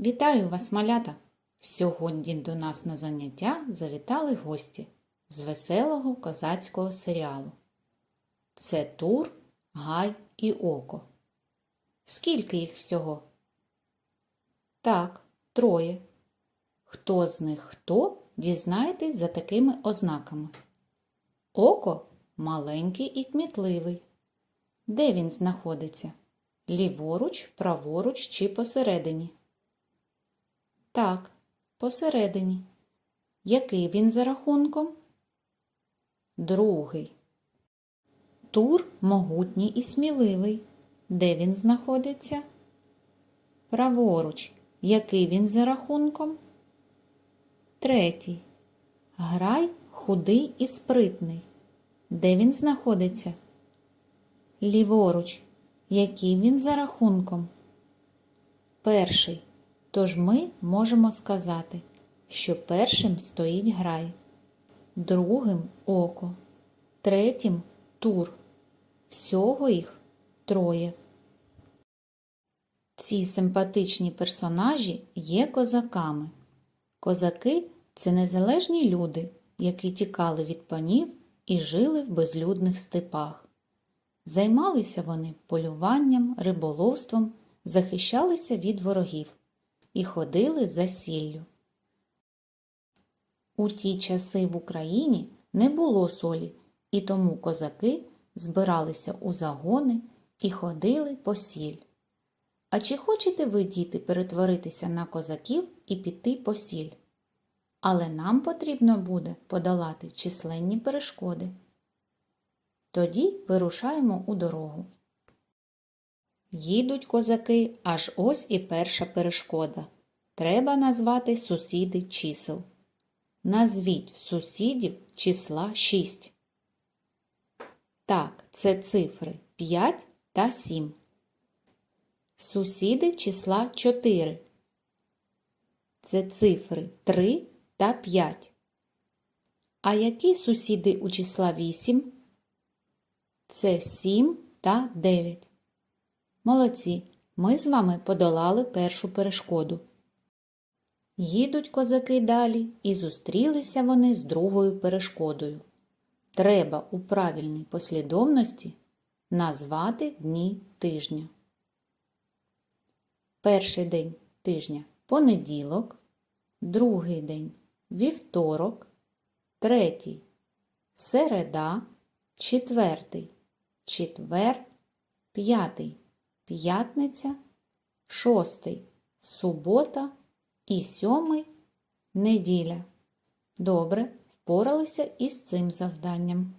Вітаю вас, малята! Сьогодні до нас на заняття завітали гості з веселого козацького серіалу. Це Тур, Гай і Око. Скільки їх всього? Так, троє. Хто з них хто, дізнаєтесь за такими ознаками. Око маленький і кмітливий. Де він знаходиться? Ліворуч, праворуч чи посередині? Так, посередині. Який він за рахунком? Другий. Тур могутній і сміливий. Де він знаходиться? Праворуч. Який він за рахунком? Третій. Грай худий і спритний. Де він знаходиться? Ліворуч. Який він за рахунком? Перший. Тож ми можемо сказати, що першим стоїть грай, другим око, третім тур. Всього їх троє. Ці симпатичні персонажі є козаками. Козаки це незалежні люди, які тікали від панів і жили в безлюдних степах. Займалися вони полюванням, риболовством, захищалися від ворогів і ходили за сіллю. У ті часи в Україні не було солі, і тому козаки збиралися у загони і ходили по сіль. А чи хочете ви, діти, перетворитися на козаків і піти по сіль? Але нам потрібно буде подолати численні перешкоди. Тоді вирушаємо у дорогу. Їдуть козаки, аж ось і перша перешкода. Треба назвати сусіди чисел. Назвіть сусідів числа 6. Так, це цифри 5 та 7. Сусіди числа 4. Це цифри 3 та 5. А які сусіди у числа 8? Це 7 та 9. Молодці, ми з вами подолали першу перешкоду. Їдуть козаки далі, і зустрілися вони з другою перешкодою. Треба у правильній послідовності назвати дні тижня. Перший день тижня понеділок, другий день вівторок, третій середа, четвертий четвер, п'ятий п'ятниця, шостий субота і сьомий неділя. Добре, впоралися із цим завданням.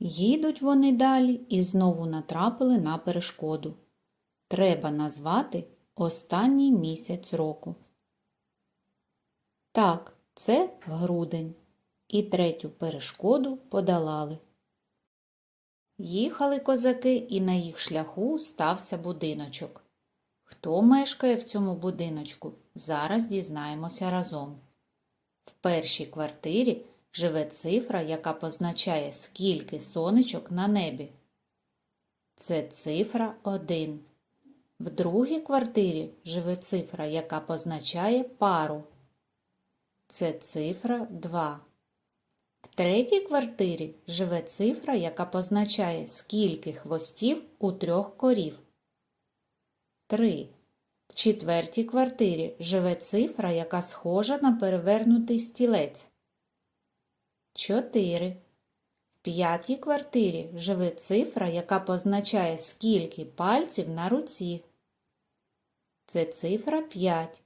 Їдуть вони далі і знову натрапили на перешкоду. Треба назвати останній місяць року. Так, це грудень. І третю перешкоду подолали. Їхали козаки, і на їх шляху стався будиночок. Хто мешкає в цьому будиночку, зараз дізнаємося разом. В першій квартирі живе цифра, яка позначає, скільки сонечок на небі. Це цифра 1. В другій квартирі живе цифра, яка позначає пару. Це цифра 2. В третій квартирі живе цифра, яка позначає, скільки хвостів у трьох корів. 3. В четвертій квартирі живе цифра, яка схожа на перевернутий стілець. 4. В п'ятій квартирі живе цифра, яка позначає, скільки пальців на руці. Це цифра 5.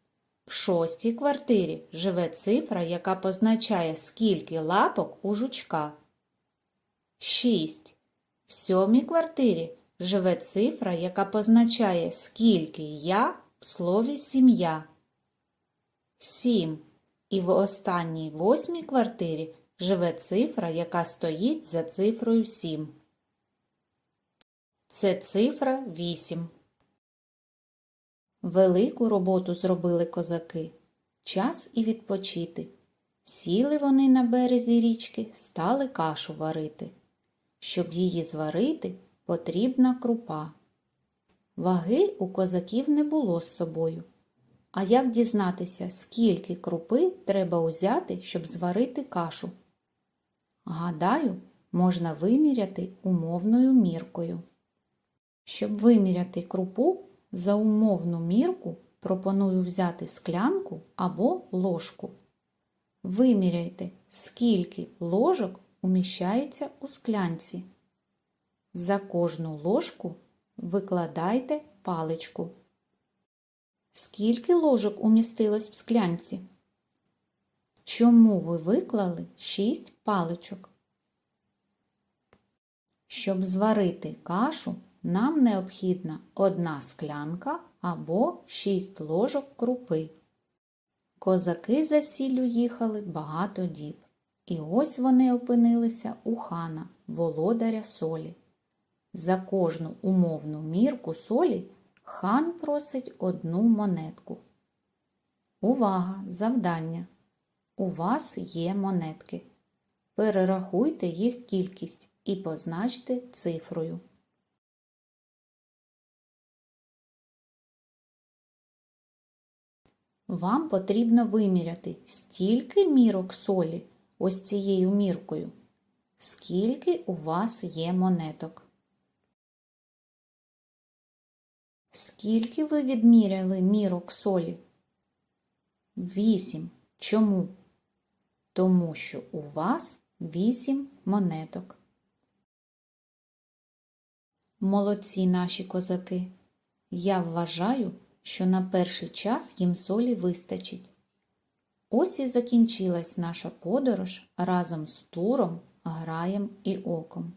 В шостій квартирі живе цифра, яка позначає, скільки лапок у жучка. 6. В сьомій квартирі живе цифра, яка позначає, скільки я в слові сім'я. 7. І в останній восьмій квартирі живе цифра, яка стоїть за цифрою 7. Це цифра 8. Велику роботу зробили козаки. Час і відпочити. Сіли вони на березі річки, стали кашу варити. Щоб її зварити, потрібна крупа. Ваги у козаків не було з собою, А як дізнатися, скільки крупи треба узяти, щоб зварити кашу? Гадаю, можна виміряти умовною міркою. Щоб виміряти крупу, за умовну мірку пропоную взяти склянку або ложку. Виміряйте, скільки ложок уміщається у склянці. За кожну ложку викладайте паличку. Скільки ложок умістилось в склянці? Чому ви виклали 6 паличок? Щоб зварити кашу, нам необхідна одна склянка або 6 ложок крупи. Козаки за сіллю їхали багато діб, і ось вони опинилися у хана, володаря солі. За кожну умовну мірку солі хан просить одну монетку. Увага! Завдання! У вас є монетки. Перерахуйте їх кількість і позначте цифрою. Вам потрібно виміряти стільки мірок солі ось цією міркою, скільки у вас є монеток. Скільки ви відміряли мірок солі? Вісім. Чому? Тому що у вас вісім монеток. Молодці наші козаки. Я вважаю, що на перший час їм солі вистачить. Ось і закінчилась наша подорож разом з Туром, Граєм і Оком.